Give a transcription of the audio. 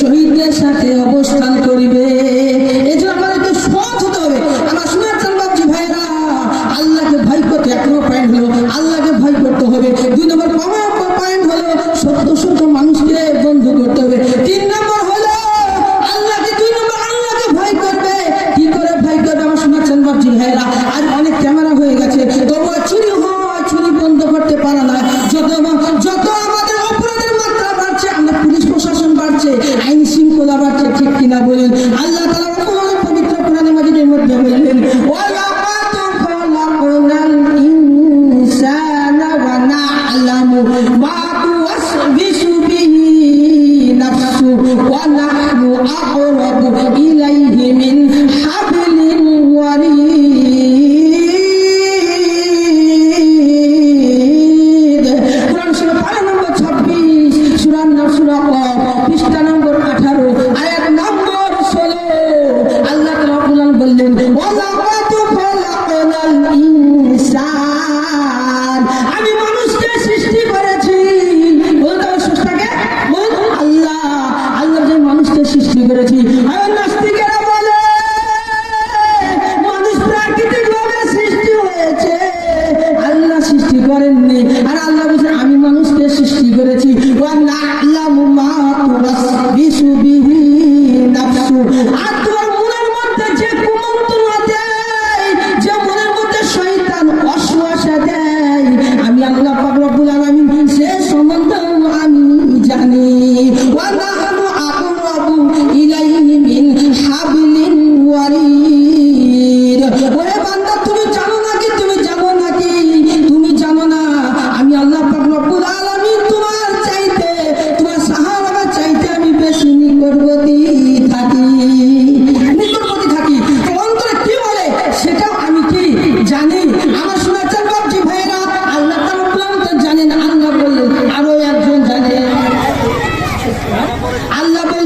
শহীদদের সাথে অবস্থান করিবে। ما توسوس به نفسه ونحن أقرب إليه من حبل الوريد قرآن سورة آية نمبر 26 سورة النفس سورة